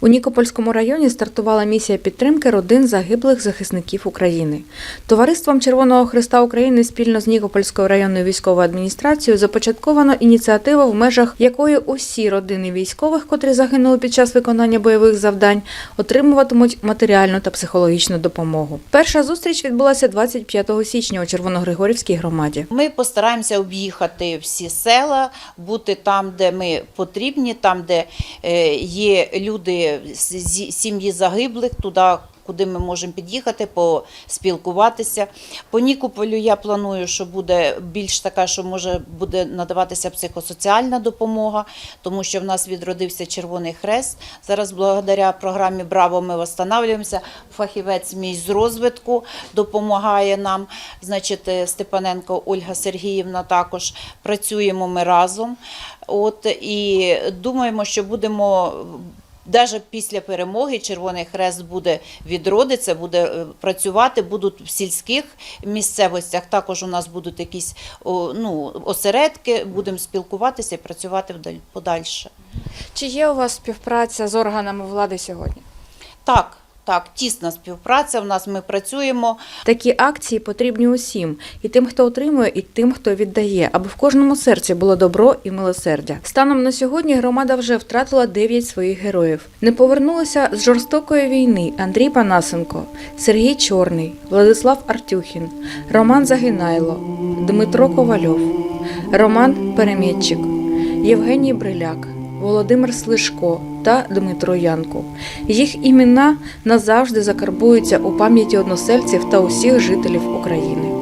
У Нікопольському районі стартувала місія підтримки родин загиблих захисників України. Товариством Червоного Христа України спільно з Нікопольською районною військовою адміністрацією започатковано ініціативу, в межах якої усі родини військових, котрі загинули під час виконання бойових завдань, отримуватимуть матеріальну та психологічну допомогу. Перша зустріч відбулася 25 січня у Червоногригорівській громаді. Ми постараємося об'їхати всі села, бути там, де ми потрібні, там, де е, є люди з сім'ї загиблих, туди. Куди ми можемо під'їхати, поспілкуватися. По Нікополю я планую, що буде більш така, що може буде надаватися психосоціальна допомога, тому що в нас відродився Червоний Хрест. Зараз, благодаря програмі Браво, ми встановлюємося. Фахівець мій з розвитку допомагає нам. Значить, е, Степаненко Ольга Сергіївна також працюємо ми разом. От і думаємо, що будемо. Навіть після перемоги Червоний Хрест буде відродиться, буде е, працювати, будуть в сільських місцевостях. Також у нас будуть якісь ну, осередки, будемо спілкуватися і працювати подальше. Чи є у вас співпраця з органами влади сьогодні? Так, так, тісна співпраця. В нас ми працюємо. Такі акції потрібні усім, і тим, хто отримує, і тим, хто віддає, аби в кожному серці було добро і милосердя. Станом на сьогодні громада вже втратила 9 своїх героїв. Не повернулися з жорстокої війни Андрій Панасенко, Сергій Чорний, Владислав Артюхін, Роман Загинайло, Дмитро Ковальов, Роман Перемєтчик, Євгеній Бриляк. Володимир Слишко та Дмитро Янко. Їх імена назавжди закарбуються у пам'яті односельців та усіх жителів України.